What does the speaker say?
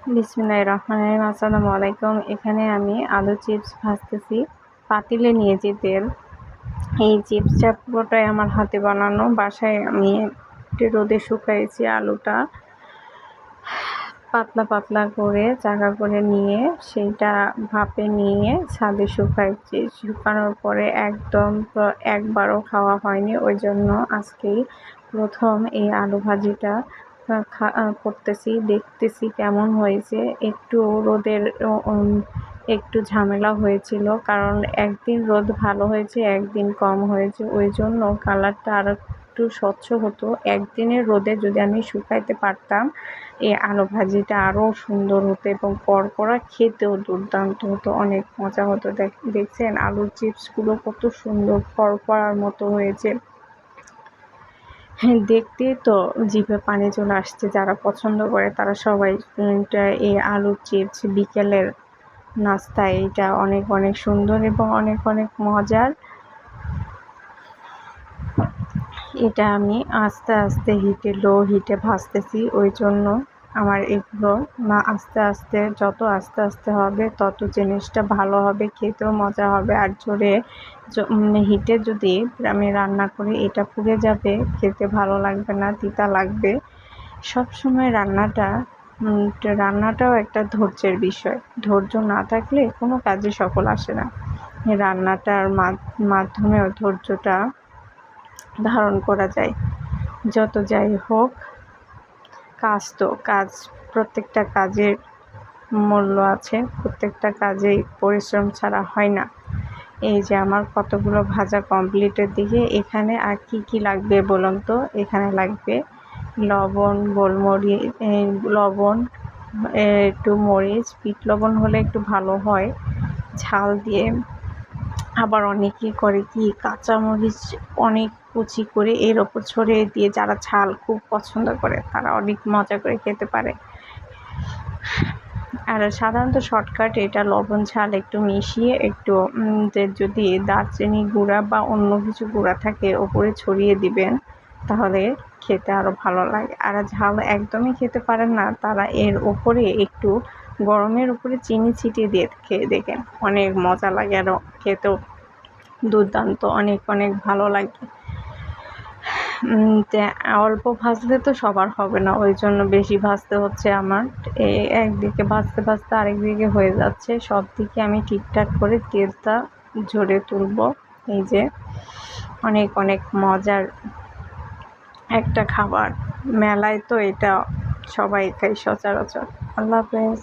বিসমুল্লাহ রহমান রহিম। আসসালামু আলাইকুম। এখানে আমি আলু চিপস ভাজতেছি। পাতিলে নিয়েছি তেল। এই চিপসটা পুরোটাই আমার হাতে বানানো। বাসায় আমি একটু রোদে শুকাইছি আলুটা। পাতলা পাতলা করে, চাকা করে নিয়ে সেইটা ভাপে নিয়ে ছাদে শুকাইছি। শুকানোর পরে একদম একবারও খাওয়া হয়নি। ওই জন্য আজকেই প্রথম এই আলু ভাজিটা করতেছি, দেখতেছি কেমন হয়েছে। একটু রোদের একটু ঝামেলা হয়েছিল, কারণ একদিন রোদ ভালো হয়েছে, একদিন কম হয়েছে। ওই জন্য কালারটা আর একটু স্বচ্ছ হতো। একদিনের রোদে যদি আমি শুকাইতে পারতাম, এই আলু ভাজিটা আরও সুন্দর হতো এবং কড়কড়া খেতেও দুর্দান্ত হতো, অনেক মজা হতো। দেখ, দেখছেন আলুর চিপসগুলো কত সুন্দর কড়কড়ার মতো হয়েছে। হ্যাঁ দেখতে তো জিভে পানি চলে আসছে, যারা পছন্দ করে তারা সবাই এই আলুর চিপস, বিকেলের নাস্তা এটা অনেক অনেক সুন্দর এবং অনেক অনেক মজার। এটা আমি আস্তে আস্তে হিটে, লো হিটে ভাজতেছি, ওই জন্য আমার এগুলো না আস্তে আস্তে, যত আস্তে আস্তে হবে, তত জিনিসটা ভালো হবে, খেতেও মজা হবে। আর জোরে হিটে যদি আমি রান্না করি, এটা পুড়ে যাবে, খেতে ভালো লাগবে না, তিতা লাগবে। সব সময় রান্নাটা রান্নাটাও একটা ধৈর্যের বিষয়। ধৈর্য না থাকলে কোনো কাজে সফল আসে না। রান্নাটার মাধ্যমেও ধৈর্যটা ধারণ করা যায়। যত যাই হোক কাজ তো, কাজ, প্রত্যেকটা কাজের মূল্য আছে, প্রত্যেকটা কাজেই পরিশ্রম ছাড়া হয় না। এই যে আমার কতগুলো ভাজা কমপ্লিটের দিকে, এখানে আর কি কি লাগবে বলুন তো? এখানে লাগবে লবণ, গোলমরিচ লবণ একটু মরিচ পিট লবণ হলে একটু ভালো হয়। ঝাল দিয়ে আবার অনেকে করে কি কাঁচামরিচ অনেক কুচি করে এর ওপর ছড়িয়ে দিয়ে যারা ঝাল খুব পছন্দ করে, তারা অনেক মজা করে খেতে পারে। আর সাধারণত শর্টকাট এটা লবণ, ঝাল একটু মিশিয়ে একটু যদি দারচিনি গুঁড়া বা অন্য কিছু গুঁড়া থাকে ওপরে ছড়িয়ে দিবেন, তাহলে খেতে আরও ভালো লাগে। আর ঝাল একদমই খেতে পারেন না, তারা এর ওপরে একটু গরমের উপরে চিনি ছিটিয়ে দিয়ে খেয়ে দেখেন, অনেক মজা লাগে আরও খেতেও। দুর্দান্ত, অনেক অনেক ভালো লাগে। অল্প ভাজলে তো সবার হবে না, ওই জন্য বেশি ভাজতে হচ্ছে আমার। একদিকে ভাজতে ভাজতে আরেক দিকে হয়ে যাচ্ছে। সব দিকে আমি ঠিকঠাক করে তেলটা ঝরে তুলব। এই যে, অনেক অনেক মজার একটা খাবার। মেলায় তো এটা সবাই খাই সচরাচর। আল্লাহ হাফেজ।